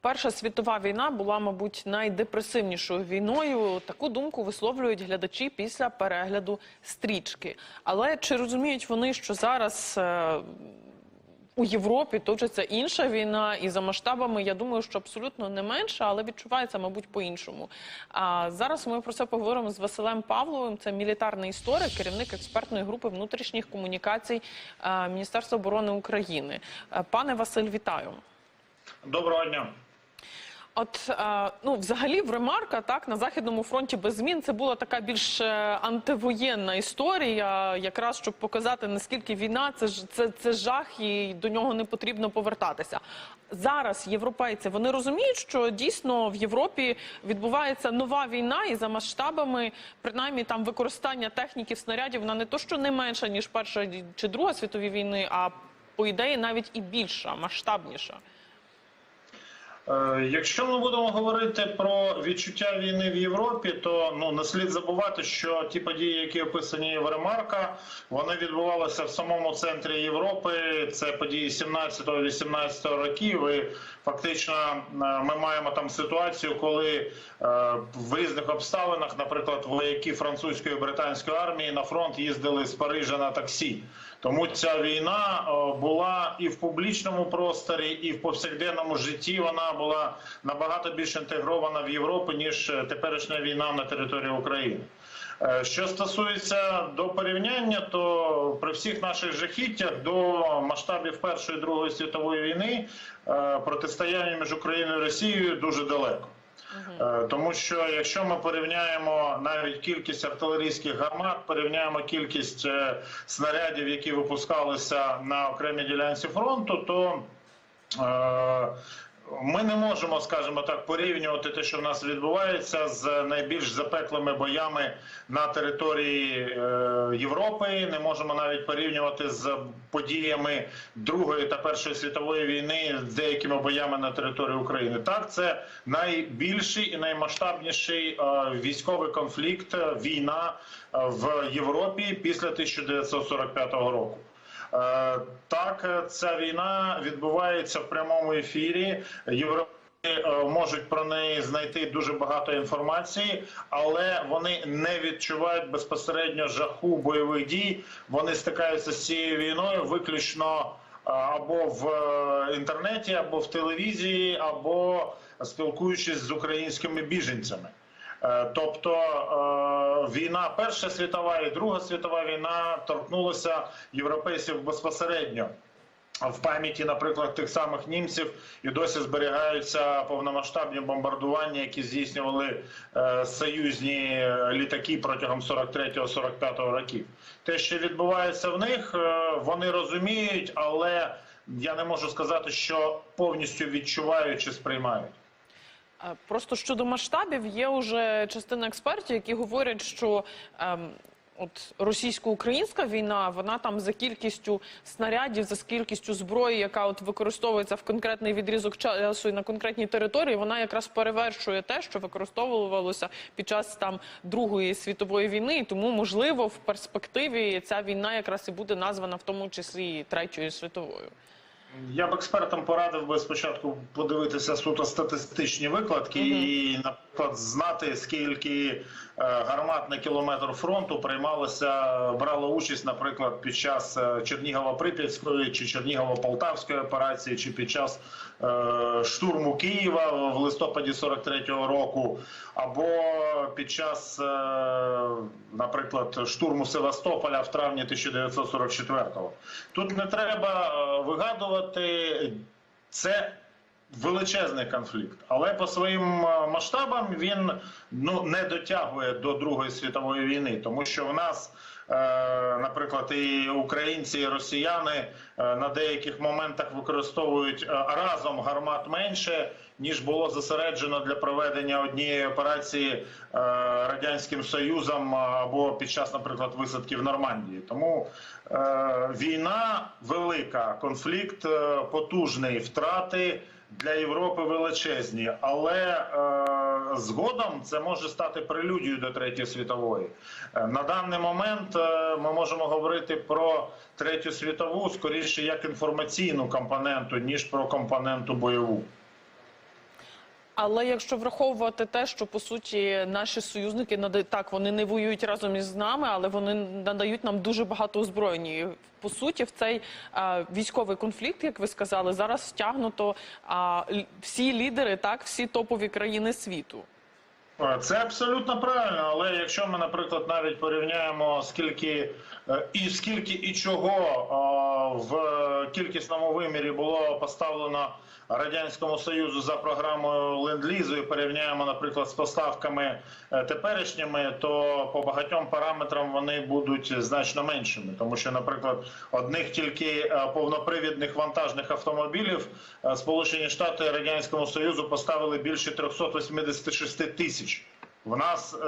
Перша світова війна була, мабуть, найдепресивнішою війною. Таку думку висловлюють глядачі після перегляду стрічки. Але чи розуміють вони, що зараз е, у Європі точиться інша війна, і за масштабами я думаю, що абсолютно не менша, але відчувається, мабуть, по-іншому. А зараз ми про це поговоримо з Василем Павловим. Це мілітарний історик, керівник експертної групи внутрішніх комунікацій е, Міністерства оборони України. Е, Пане Василь, вітаю. Доброго дня. От е, ну, взагалі, в ремарка так на західному фронті без змін це була така більш е, антивоєнна історія, якраз щоб показати наскільки війна це це, це жах, і до нього не потрібно повертатися. Зараз європейці вони розуміють, що дійсно в Європі відбувається нова війна, і за масштабами, принаймні там використання техніків снарядів, вона не то, що не менша ніж перша чи друга світові війни, а по ідеї навіть і більша, масштабніша. Е, Якщо ми будемо говорити про відчуття війни в Європі, то ну не слід забувати, що ті події, які описані в ремарка, вони відбувалися в самому центрі Європи. Це події 17-18 років. І фактично е, ми маємо там ситуацію, коли е, в різних обставинах, наприклад, вояки французької і британської армії на фронт їздили з Парижа на таксі. Тому ця війна е, була і в публічному просторі, і в повсякденному житті вона була набагато більш інтегрована в Європу ніж теперішня війна на території України. Е, Що стосується до порівняння, то при всіх наших жахіттях до масштабів Першої і Другої світової війни е, протистояння між Україною і Росією дуже далеко. Е, Тому що якщо ми порівняємо навіть кількість артилерійських гармат, порівняємо кількість снарядів, які випускалися на окремій ділянці фронту, то ми не можемо, скажімо так, порівнювати те, що в нас відбувається, з найбільш запеклими боями на території е, Європи. Не можемо навіть порівнювати з подіями Другої та Першої світової війни з деякими боями на території України. Так, це найбільший і наймасштабніший е, військовий конфлікт, війна е, в Європі після 1945 року. Е, Так, ця війна відбувається в прямому ефірі. Європейці е, можуть про неї знайти дуже багато інформації, але вони не відчувають безпосередньо жаху бойових дій. Вони стикаються з цією війною виключно е, або в інтернеті, або в телевізії, або спілкуючись з українськими біженцями. Е, Тобто е, війна, Перша світова і Друга світова війна торкнулася європейців безпосередньо. В пам'яті, наприклад, тих самих німців і досі зберігаються повномасштабні бомбардування, які здійснювали е, союзні літаки протягом 43-45 років. Те, що відбувається в них, е, вони розуміють, але я не можу сказати, що повністю відчувають чи сприймають. Просто щодо масштабів є вже частина експертів, які говорять, що ем, от російсько-українська війна, вона там за кількістю снарядів, за кількістю зброї, яка от використовується в конкретний відрізок часу і на конкретній території, вона якраз перевершує те, що використовувалося під час там Другої світової війни. І тому, можливо, в перспективі ця війна якраз і буде названа в тому числі і третьою світовою. Я б експертам порадив би спочатку подивитися суто статистичні викладки і, наприклад, знати скільки гармат на кілометр фронту приймалося, брало участь, наприклад, під час е, Чернігова-Прип'ятської чи Чернігова-Полтавської операції, чи під час е, штурму Києва в листопаді 43-го року, або під час, е, наприклад, штурму Севастополя в травні 1944-го. Тут не треба е, вигадувати це. Величезний конфлікт, але по своїм е, масштабам він ну не дотягує до Другої світової війни, тому що в нас, е, наприклад, і українці, і росіяни е, на деяких моментах використовують разом гармат менше ніж було зосереджено для проведення однієї операції радянським союзом або під час, наприклад, висадки в Нормандії. Тому війна велика, конфлікт потужний, втрати для Європи величезні, але е, згодом це може стати прелюдією до третьої світової. Е, На даний момент е, ми можемо говорити про третю світову скоріше як інформаційну компоненту ніж про компоненту бойову. Але якщо враховувати те, що по суті наші союзники так, вони не воюють разом із нами, але вони надають нам дуже багато озброєння. По суті, в цей військовий конфлікт, як ви сказали, зараз втягнуто всі лідери, так, всі топові країни світу. Е, Це абсолютно правильно, але якщо ми, наприклад, навіть порівняємо скільки е, і скільки і чого е, в кількісному вимірі було поставлено радянському союзу за програмою ленд-лізу, і порівняємо, наприклад, з поставками теперішніми, то по багатьом параметрам вони будуть значно меншими, тому що, наприклад, одних тільки повнопривідних вантажних автомобілів Сполучені Штати Радянському Союзу поставили більше 386 тисяч. В нас е,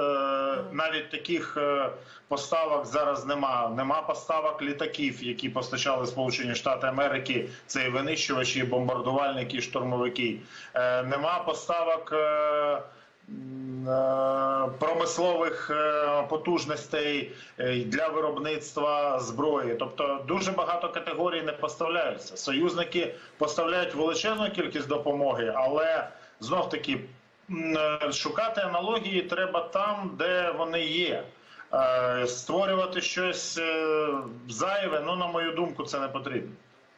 навіть таких е, поставок зараз нема. Нема поставок літаків, які постачали Сполучені Штати Америки. Це і винищувачі, і бомбардувальники, і штурмовики. Е, нема поставок. Е, е, Промислових е, потужностей е, для виробництва зброї, тобто дуже багато категорій не поставляються. Союзники поставляють величезну кількість допомоги, але знов таки шукати аналогії треба там, де вони є. Е, Створювати щось е, зайве, ну на мою думку, це не потрібно.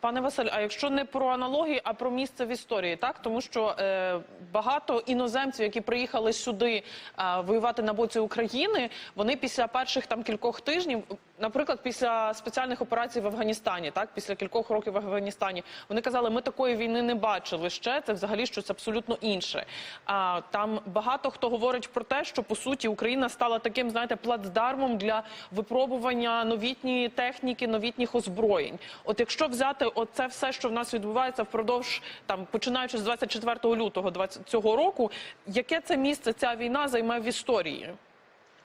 Пане Василь, а якщо не про аналогії, а про місце в історії, так тому що е, багато іноземців, які приїхали сюди е, воювати на боці України, вони після перших там кількох тижнів, наприклад, після спеціальних операцій в Афганістані, так після кількох років в Афганістані, вони казали, ми такої війни не бачили ще. Це взагалі щось абсолютно інше. А там багато хто говорить про те, що по суті Україна стала таким, знаєте, плацдармом для випробування новітньої техніки, новітніх озброєнь. От якщо взяти оце все, що в нас відбувається впродовж там, починаючи з 24 лютого 20 цього року, яке це місце ця війна займе в історії?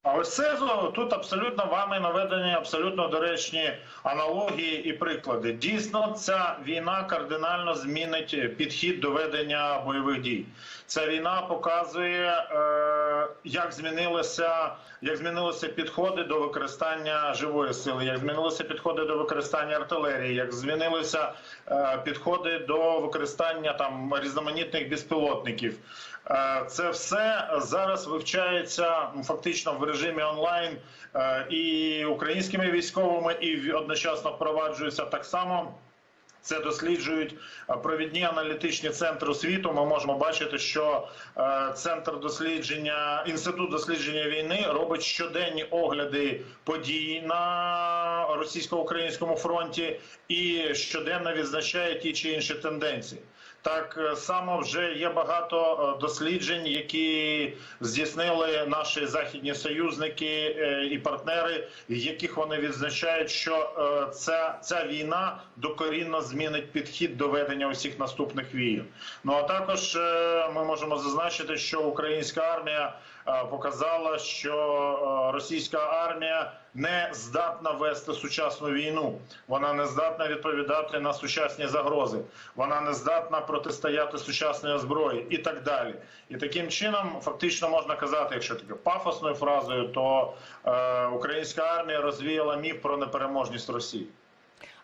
А ось це тут абсолютно вами наведені абсолютно доречні аналогії і приклади. Дійсно, ця війна кардинально змінить підхід до ведення бойових дій. Ця війна показує, е, як змінилися, як змінилися підходи до використання живої сили, як змінилися підходи до використання артилерії, як змінилися е, підходи до використання там різноманітних безпілотників. Е, Це все зараз вивчається ну, фактично в режимі онлайн е, і українськими військовими, і одночасно впроваджується так само. Це досліджують е, провідні аналітичні центри світу. Ми можемо бачити, що центр дослідження інститут дослідження війни робить щоденні огляди подій на російсько-українському фронті і щоденно відзначає ті чи інші тенденції. Так е, само вже є багато е, досліджень, які здійснили наші західні союзники е, і партнери, яких вони відзначають, що ця, ця війна докорінно змінить підхід до ведення усіх наступних війн. Ну а також ми можемо зазначити, що українська армія показала, що е, російська армія не здатна вести сучасну війну. Вона не здатна відповідати на сучасні загрози. Вона не здатна протистояти сучасної зброї і так далі. І таким чином, фактично можна казати, якщо таке пафосною фразою, то е, українська армія розвіяла міф про непереможність Росії.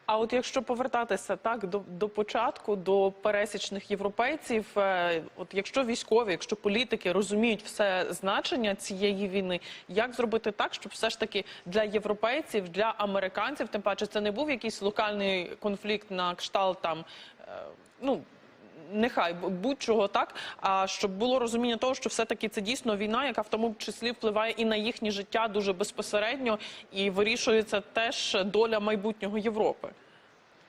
А от якщо повертатися так до, до початку, до пересічних європейців, е, от якщо військові, якщо політики розуміють все значення цієї війни, як зробити так, щоб все ж таки для європейців, для американців, тим паче це не був якийсь локальний конфлікт на кшталт там, е, ну. Нехай бу- будь-чого так, а щоб було розуміння того, що все-таки це дійсно війна, яка в тому числі впливає і на їхнє життя дуже безпосередньо, і вирішується теж доля майбутнього Європи.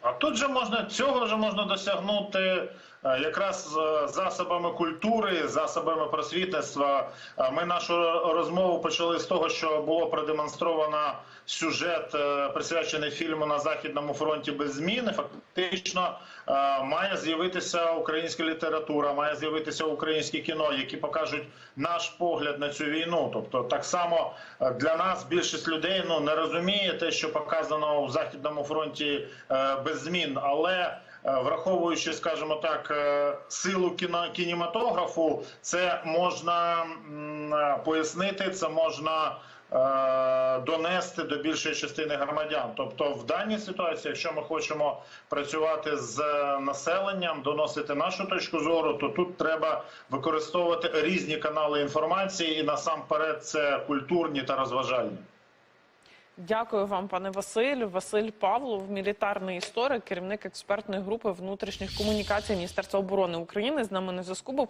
А тут же можна цього ж можна досягнути якраз е, засобами культури, засобами просвітництва. Е, Ми нашу розмову почали з того, що було продемонстровано сюжет, е, присвячений фільму на західному фронті без зміни. Фактично має з'явитися українська література, має з'явитися українське кіно, які покажуть наш погляд на цю війну. Тобто, так само для нас більшість людей ну не розуміє те, що показано у західному фронті без змін, але Враховуючи, скажімо так, е, силу кіно кінематографу, це можна е, пояснити, це можна е, е, донести до більшої частини громадян. Тобто, в даній ситуації, якщо ми хочемо працювати з населенням, доносити нашу точку зору, то тут треба використовувати різні канали інформації, і насамперед це культурні та розважальні. Дякую вам, пане Василь. Василь Павлов, мілітарний історик, керівник експертної групи внутрішніх комунікацій Міністерства оборони України. З нами на зв'язку був.